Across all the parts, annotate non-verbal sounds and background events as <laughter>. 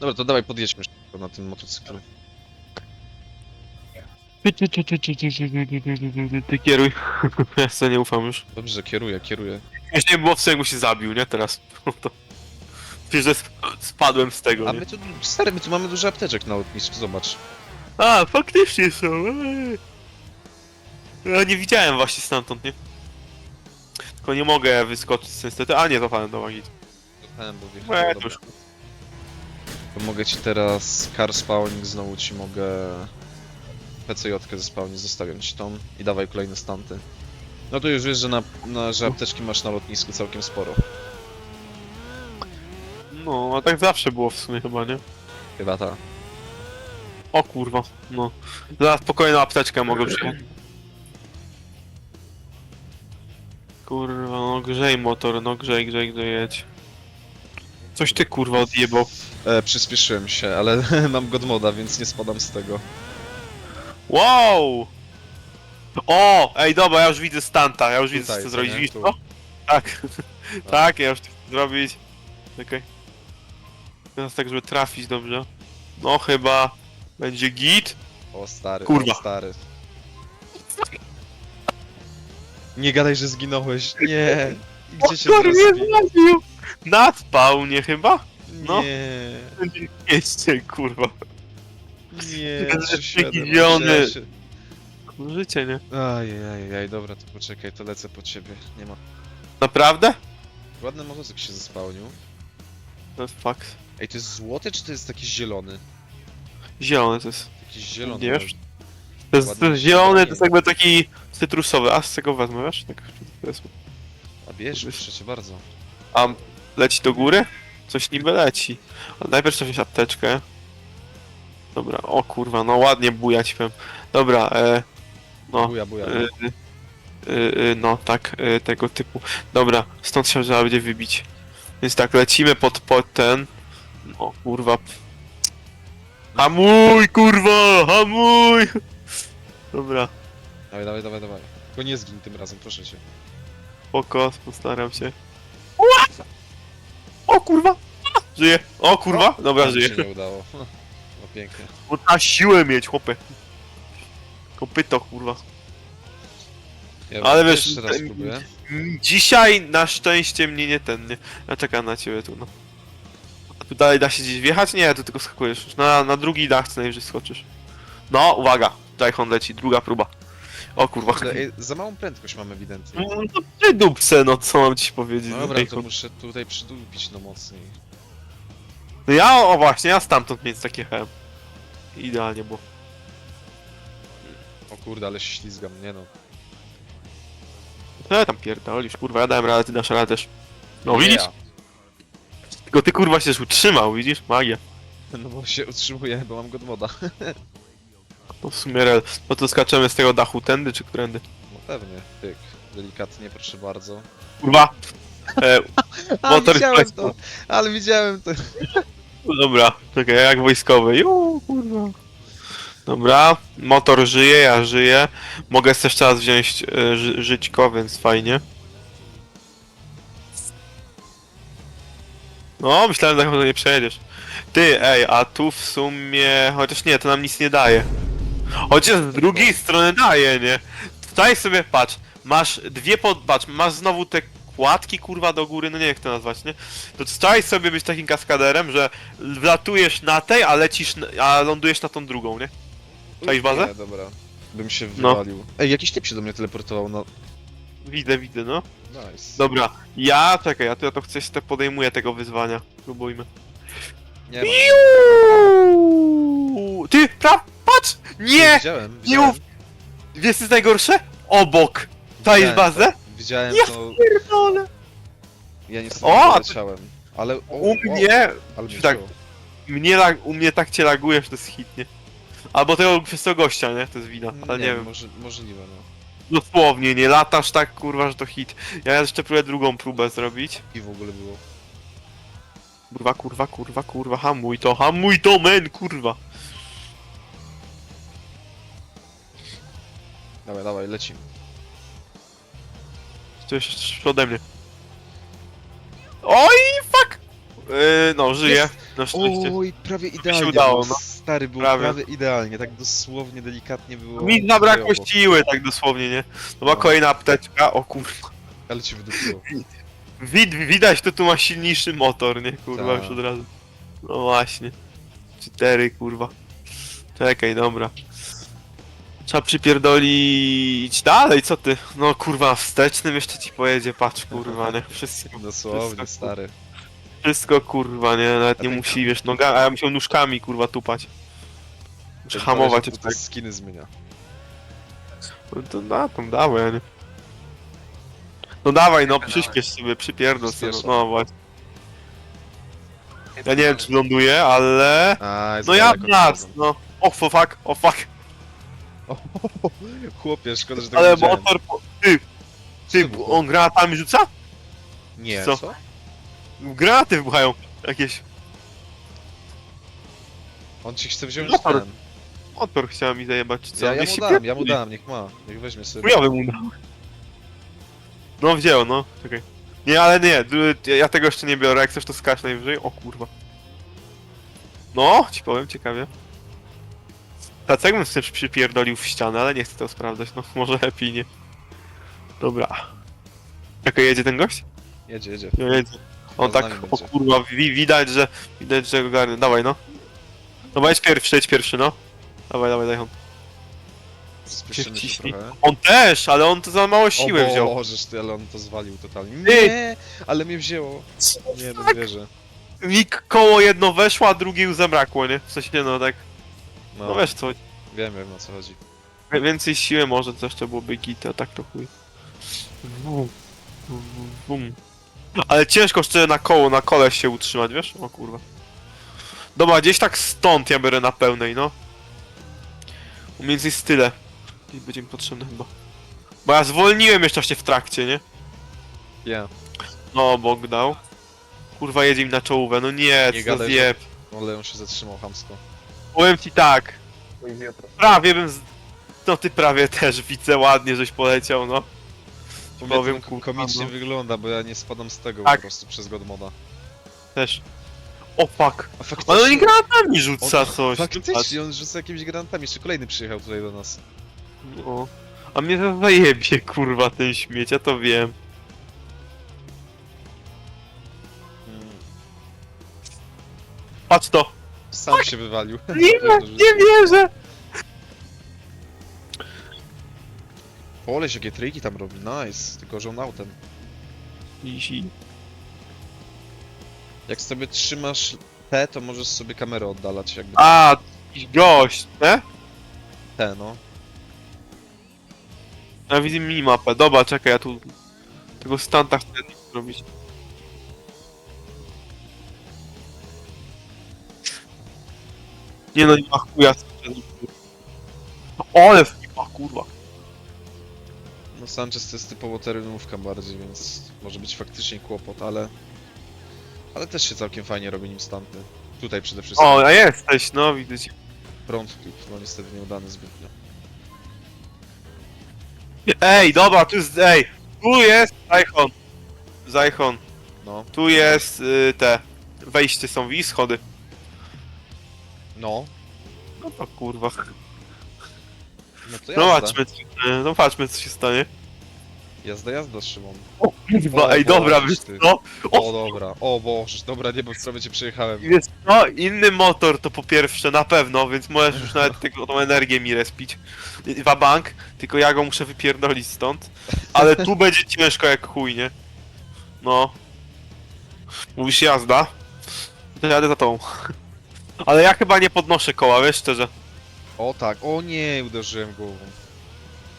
Dobra, to dawaj podjedźmy szybko na tym motocyklu. Ty kieruj. Ja sobie nie ufam już. Dobrze, kieruję, kieruję. Już nie było w sobie, się zabił, nie? Teraz. No to... Przecież że spadłem z tego, A nie? my tu, stary, my tu mamy dużo apteczek na lotnisku, zobacz. A, faktycznie są. Ja nie widziałem właśnie stamtąd, nie? Tylko nie mogę wyskoczyć niestety. A nie, zapałem do magii. Kochałem, bo wjechałem, to mogę ci teraz car spawning, znowu ci mogę PCJ zespawnić, zostawiam ci tą i dawaj kolejne stanty. No to już wiesz, że, na, na, że apteczki masz na lotnisku całkiem sporo. No, a tak zawsze było w sumie chyba, nie? Chyba ta. O kurwa, no. Zaraz spokojną apteczkę mogę przyjąć. Kurwa, no grzej motor, no grzej, grzej, grzej, jedź. Coś ty kurwa odjebał. E, przyspieszyłem się, ale <laughs> mam godmoda, więc nie spadam z tego. Wow! O! Ej, dobra, ja już widzę stanta, ja już widzę co Tutaj, chcę zrobić, nie? widzisz Tu. to? Tak, <laughs> <laughs> tak, ja już chcę zrobić. Czekaj. Teraz tak, żeby trafić dobrze. No chyba będzie git. O stary, Kurwa. o stary. Nie gadaj, że zginąłeś. Nie. I Gdzie się Motor zrespił? mnie zabił! Na spawnie chyba? no. Nie. Mieście, kurwa. Nie, Ten się- No Życie, nie? Ajajaj, dobra, to poczekaj, to lecę po ciebie. Nie ma. Naprawdę? Ładny motocykl się zespałnił. To jest fakt. Ej, to jest złoty, czy to jest taki zielony? Zielony to jest. Jakiś zielony. Nie wiesz? To jest, to Ładnie jest zielony, to jest jakby taki cytrusowy. A z tego wezmę, wiesz? Tak, powiedzmy. A bierz, proszę cię bardzo. A leci do góry? Coś niby leci. Ale najpierw trzeba wziąć apteczkę. Dobra, o kurwa, no ładnie bujać powiem. Dobra, e, no, Buja, buja. e, e, e, no tak, e, tego typu. Dobra, stąd się trzeba będzie wybić. Więc tak, lecimy pod, pod ten. O kurwa. Hamuj, kurwa, hamuj! Dobra, Dawaj, dawaj, dawaj, dawaj. Tylko nie zgin tym razem, proszę cię. spoko, postaram się. O kurwa! Żyje! O kurwa! Dobra, mi żyje. się nie udało. <laughs> No pięknie. Bo na siłę mieć, chłopie. Kopyto, kurwa. Ja Ale wiesz, Jeszcze raz ten-. Mm, Dzisiaj na szczęście mnie nie ten, nie. Ja czekam na ciebie tu, no. A tu dalej da się gdzieś wjechać? Nie, tu tylko skakujesz. Już Na, na drugi dach co najwyżej skoczysz. No, uwaga. Jajhon leci, druga próba. O kurwa. Kurde, ej, za małą prędkość mam ewidentnie. No to ty dupce, no co mam ci powiedzieć. No dobra, to muszę tutaj przydupić no mocniej. No ja, o właśnie, ja stamtąd mieć takie hem. Idealnie było. O kurde, ale się ślizgam, nie no. E, tam pierdolisz, kurwa, ja dałem radę, ty dasz radę też. No widzisz? Ja. Tylko ty kurwa się też utrzymał, widzisz? Magia. No bo się utrzymuję, bo mam godmoda. <laughs> No w sumie rel. No to skaczemy z tego dachu tędy czy którędy? No pewnie, pyk. Delikatnie, proszę bardzo. Kurwa! E, <laughs> A, Motor widziałem to, ale widziałem to. no dobra, czekaj, jak wojskowy. Ju, kurwa. Dobra, motor żyje, ja żyję. Mogę też czas wziąć e, ży, żyćko, więc fajnie. No, myślałem, że tak nie przejedziesz. Ty, ej, a tu w sumie... Chociaż nie, to nam nic nie daje. Chociaż z drugiej strony daje, nie? Tutaj sobie, patrz, masz dwie pod... Patrz, masz znowu te kładki, kurwa, do góry, no nie wiem jak to nazwać, nie? To staraj sobie być takim kaskaderem, że wlatujesz na tej, a lecisz, na- a lądujesz na tą drugą, nie? Czaisz bazę? Nie, dobra. Bym się No. wywalił. Ej, jakiś typ się do mnie teleportował, no. Widzę, widzę, no. Nice. Dobra, ja, czekaj, ja to, ja to chcę, te podejmuję tego wyzwania. Próbujmy. Nie, ma. Ty, pra, patrz! Nie! Widziałem, Nie widziałem. Wiesz co jest najgorsze? Obok! Czaisz Widziałem bazę? Widziałem Ja to, Pierdolę! ja O, nie a ty- doleciałem. Ale o, U o, mnie, ale mnie tak. wzięło. mnie lag, u mnie tak cię laguje, że to jest hit, nie? Albo tego przez tego gościa, nie? To jest wina, ale nie, wiem. Może, możliwe, no. Dosłownie, nie latasz tak kurwa, że to hit. Ja jeszcze próbuję drugą próbę zrobić. I w ogóle było. Kurwa, kurwa, kurwa, kurwa, hamuj to, hamuj to, men, kurwa. Dawaj, dawaj, lecimy. To jeszcze ode mnie. Oj, fuck! Yy, no. Jest. Na szczęście. Oj, prawie idealnie udało, było. no. Stary, było Prawie. prawie. idalnie, tak dosłownie, delikatnie było. Mi zabrakło krajowo. siły, tak dosłownie, nie? No ma No. kolejna apteczka, o kurwa. Ale ci wydupiło. <laughs> Wid, widać, to tu ma silniejszy motor, nie? Kurwa, Tak. już od razu. No właśnie. Cztery, kurwa. Czekaj, dobra. Trzeba przypierdolić dalej, co ty? No kurwa, wstecznym jeszcze ci pojedzie, patrz kurwa, nie? Wszystko, Dosłownie, Wszystko, stary. wszystko kurwa, nie? Nawet nie musi, wiesz, noga, a ja musiał nóżkami kurwa tupać. Muszę hamować tutaj. te skiny zmienia. No to na tą dawaj, nie? No dawaj, no przyspiesz sobie, przypierdol sobie, Przyspieszę. no właśnie. Ja nie wiem czy ląduję, ale... A, jest No ja daleko no. O oh, fuck, o fuck. Chłopie, szkoda, że tego Ale widziałem. motor... po- Ty, ty, było? on granatami rzuca? Nie, co? co? Granaty wybuchają jakieś. On ci chce wziąć Motor. ten. Motor chciałem mi zajebać, czy co? Ja, ja mu dam, ja mu dam, niech ma. Niech weźmie sobie. Chujowy mu dał. No wzięło, no. Czekaj. Nie, ale nie, d- ja tego jeszcze nie biorę, jak chcesz to skacz najwyżej. O kurwa. No, ci powiem, ciekawie. Tak jakbym sobie przypierdolił w ścianę, ale nie chcę to sprawdzać, no <laughs> może lepiej nie. Dobra. Czekaj, jedzie ten gość? Jedzie, jedzie. Nie jedzie. On tak, nami o będzie. kurwa, wi widać, że widać, że go garnie. Dawaj, no. No jedź pierwszy, jedź pierwszy, no. Dawaj, dawaj, daj. Spieszymy się Wciśnij. trochę. On też, ale on to za mało siły o wziął. Bożeż ty, ale on to zwalił totalnie. Ty! Nie, ale mnie wzięło. Nie, no Tak. wierzę. Mi k- koło jedno weszło, a drugie już zabrakło, nie? W sensie, no tak, No, no wiesz co, wiem, wiem o co chodzi. wie- więcej siły może to jeszcze byłoby git, a tak to chuj. Wum. Wum. Ale ciężko szczerze na koło, na kole się utrzymać, wiesz? O kurwa. Dobra, gdzieś tak stąd ja biorę na pełnej, no. Mniej więcej z tyle. Gdzieś będzie mi potrzebne chyba. Bo ja zwolniłem jeszcze właśnie w trakcie, nie? Ja, No, Bóg dał. Kurwa, jedzie mi na czołówę, no nie, Nie co za gadaj, że- zjeb. ale on się zatrzymał chamsko. Powiem ci tak. Prawie bym z... No ty prawie też widzę ładnie, żeś poleciał, no. Powiem, kurwa, komicznie no. wygląda, bo ja nie spadam z tego Tak. po prostu przez God moda. Też. O fuck. A faktycznie, Ale oni granatami on- rzuca coś. Faktycznie, on rzuca jakimiś granatami, jeszcze kolejny przyjechał tutaj do nas. O. A mnie to zajebie, kurwa, ten śmieć, ja to wiem. Mm, Patrz to. Sam się wywalił. <laughs> Nie, nie wierzę. Oleś, jakie triki tam robi, nice. Tylko, że on autem. Easy. Jak sobie trzymasz T, to możesz sobie kamerę oddalać, jakby A, jakiś gość, nie? T, no. Ja widzę minimapę. Dobra, czekaj, ja tu... Tego stanta chcę zrobić. Nie no, nie ma chuja. Ole, f***a, kurwa. No Sanchez to jest typowo terenówka bardziej, więc może być faktycznie kłopot, ale... Ale też się całkiem fajnie robi nim stanty. Tutaj przede wszystkim. O, a jesteś, no widać. Front flip, no niestety nieudany zbytnio. Ej, dobra, tu jest, ej, tu jest Zajchon. Zajchon. No, Tu jest y, te, wejście są i schody. no. No to kurwa. No to No patrzmy, co- y, no patrzmy co się stanie. Jazda, jazda, Szymon. O kurwa, O ej, dobra, Boże, wiesz ty. co? O, dobra, o Boże, dobra, nie, bo prawie cię przejechałem. Wiesz co, inny motor to po pierwsze na pewno, więc możesz już nawet <laughs> tego, tą energię mi respić. bank, tylko ja go muszę wypierdolić stąd. Ale tu <laughs> będzie ciężko jak chuj, nie? No. Mówisz jazda? To jadę za tą. <laughs> Ale ja chyba nie podnoszę koła, wiesz szczerze. O tak, o nie, uderzyłem głową.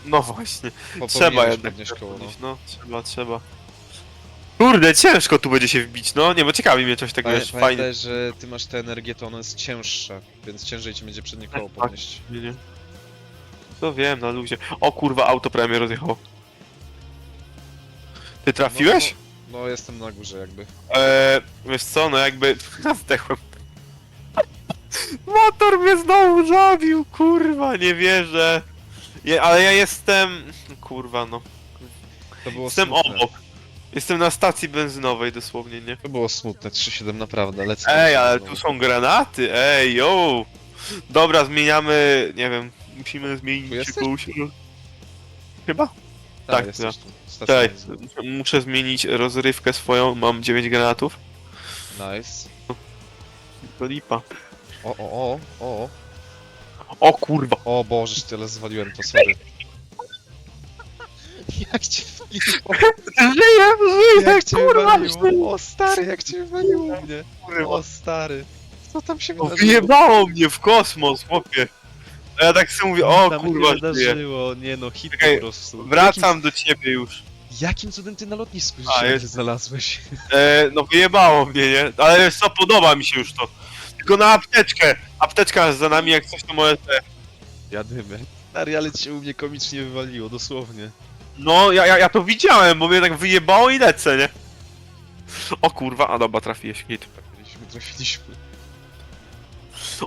No właśnie. Po, Trzeba powinieneś jednak podnieść koło, no. podnieść, no. Trzeba, trzeba. Kurde, ciężko tu będzie się wbić, no. Nie, bo ciekawi mnie coś takiego, Pamię- wiesz, fajnie. Pamiętaj, że ty masz tę energię, to ono jest cięższe, więc ciężej ci będzie przednie koło Tak, podnieść. Nie, nie. To wiem, na luzie. O kurwa, auto prawie mnie rozjechało. Ty trafiłeś? No, no jestem na górze jakby. Eee, wiesz co, no jakby... <laughs> Zdechłem. Motor mnie znowu zabił, kurwa, nie wierzę. Je, ale ja jestem... Kurwa, no. To było Jestem smutne. obok. Jestem na stacji benzynowej dosłownie, nie? To było smutne, 3-7 naprawdę, lecę. Ej, ale tu są granaty, ej, yo! Dobra, zmieniamy, nie wiem, musimy Tu zmienić jesteś? jakąś... Chyba? Tak, tak, jesteś tu. Stacja Cześć, benzynowa. muszę zmienić rozrywkę swoją, mam 9 granatów. Nice. To lipa. O, o, o, o. O kurwa! O Boże, tyle zwaliłem to, sorry. Jak cię waliło, Żyję, żyję, jak cię kurwa, żyję! waliło. O stary, jak cię waliło mnie. Kurwa. O stary. Co tam się O, wydarzyło? wyjebało mnie w kosmos, chłopie! A ja tak sobie mówię, o Tam się kurwa, żyję. wydarzyło, nie no, hit Czekaj, po prostu. Wracam do ciebie już. Jakim, jakim cudem ty na lotnisku A, się jest. znalazłeś? E, no wyjebało mnie, nie? Ale wiesz co, podoba mi się już to. Tylko na apteczkę. Apteczka za nami, jak coś to może... te- Jadymy. Stary, ale cię u mnie komicznie wywaliło, dosłownie. No, ja, ja, ja to widziałem, bo mnie tak wyjebało i lecę, nie? O kurwa, a dobra, trafiłeś hit. Trafiliśmy, trafiliśmy.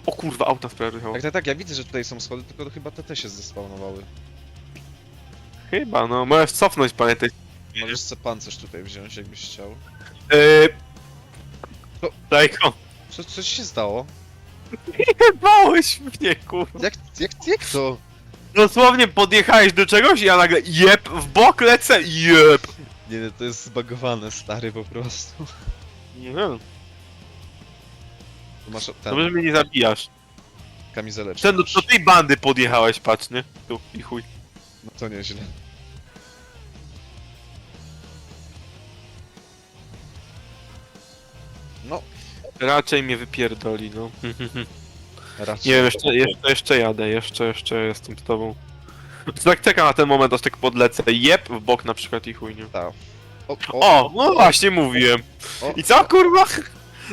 O kurwa, auta sprawiają. Tak, tak, tak, ja widzę, że tutaj są schody, tylko to chyba te też się zespawnowały. Chyba, no, możesz cofnąć, pamiętaj. Możesz sobie pancerz tutaj wziąć, jakbyś chciał. Eee... No. Dajko. Co, co ci się stało? Jebałeś mnie, kurwa. Jak, jak, jak to? Dosłownie podjechałeś do czegoś i ja nagle jeb, w bok lecę, jeb. Nie, nie, to jest zbagowane, stary, po prostu. Nie wiem, Tu masz ten, dobrze, że mnie nie zabijasz. kamizeleczkę. Ten do, do tej bandy podjechałeś, patrz, nie? Tu, i chuj. No to nieźle. Raczej mnie wypierdoli, no. <laughs> raczej. Nie wiem, jeszcze, jeszcze, jeszcze jadę, jeszcze, jeszcze jestem z tobą. Tak czekam na ten moment, aż tak podlecę. Jeb w bok na przykład i chuj, nie? Ta. O, O, no właśnie mówiłem. o, I co, kurwa?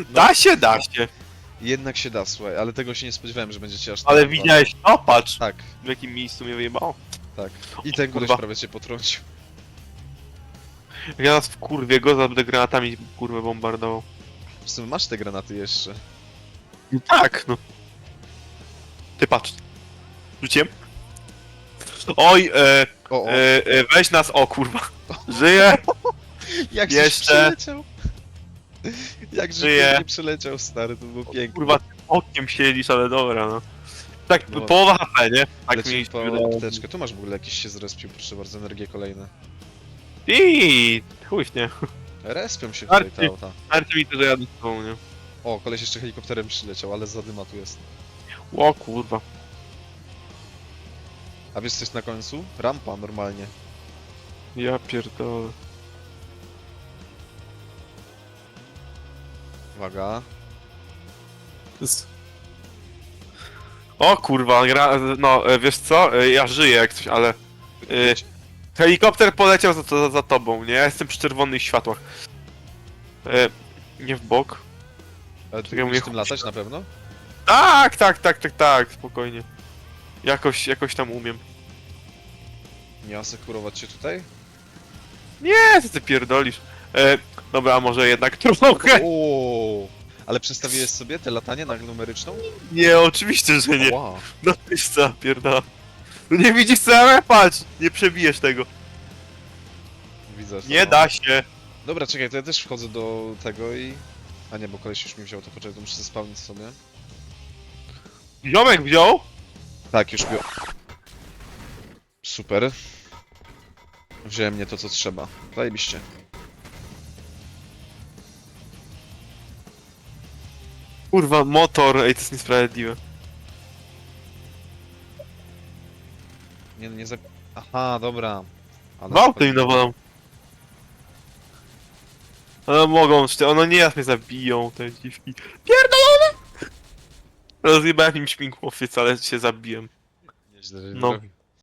Da się, da się. Jednak się da, słuchaj, ale tego się nie spodziewałem, że będziecie aż tak Ale widziałeś, o patrz, Tak, w jakim miejscu mnie wyjebało. tak. I ten Kurwa. prawie cię potrącił. Jak ja nas w kurwie go będę granatami kurwę bombardował. W sumie masz te granaty jeszcze. No tak, no. Ty patrz. Rzuciłem? Oj, e, O, o, e, e, weź nas, o kurwa. Żyję. <laughs> jak jeszcze. jeszcze przyleciał. Jak Żyje. nie przyleciał, stary, to było piękne. Kurwa, tym okiem siedzisz, ale dobra, no. Tak, No. połowa HP, nie? Tak Lecimy mi po apteczkę. Tu masz w ogóle jakiś się zrespił, proszę bardzo, energie kolejne. I chuj nie. Respią się tutaj te Arci. auta. Marty mi to, że jadę z tobą, nie? O, koleś jeszcze helikopterem przyleciał, ale zadyma tu jest. O kurwa. A wiesz co jest na końcu? Rampa normalnie. Ja pierdolę. Uwaga. O kurwa, gra... no e, wiesz co? E, Ja żyję jak coś, ale... E, Helikopter poleciał za, za, za tobą, nie? Ja jestem przy czerwonych światłach. E, nie w bok. Ale ty czekaj, umiesz mówię, tym latać na pewno? Tak, tak, tak, tak, tak, spokojnie. Jakoś, jakoś tam umiem. Nie asekurować się tutaj? Nie, co ty pierdolisz? E, dobra, a może jednak trochę? Ale przestawiłeś sobie te latanie na numeryczną? Nie, oczywiście, że nie. Wow. No ty co, pierdolę. No nie widzisz co ja patrz! Nie przebijesz tego. Widzę. Nie no. da się. Dobra, czekaj, to ja też wchodzę do tego i... A nie, bo koleś już mi wziął, to poczekaj, to muszę spawnić sobie. Ziomek wziął? Tak, już biorę. Super. Wziąłem mnie to, co trzeba. Zajebiście. Kurwa, motor, ej, to jest niesprawiedliwe. Nie, nie za... Aha, dobra. Ale Gwałty im nawalą. Ale mogą, one nie raz mnie zabiją, te dziwki. Pierdolone! Rozjebałem im śmigłowiec, ale się zabiłem. Nieźle, że No. zrobił.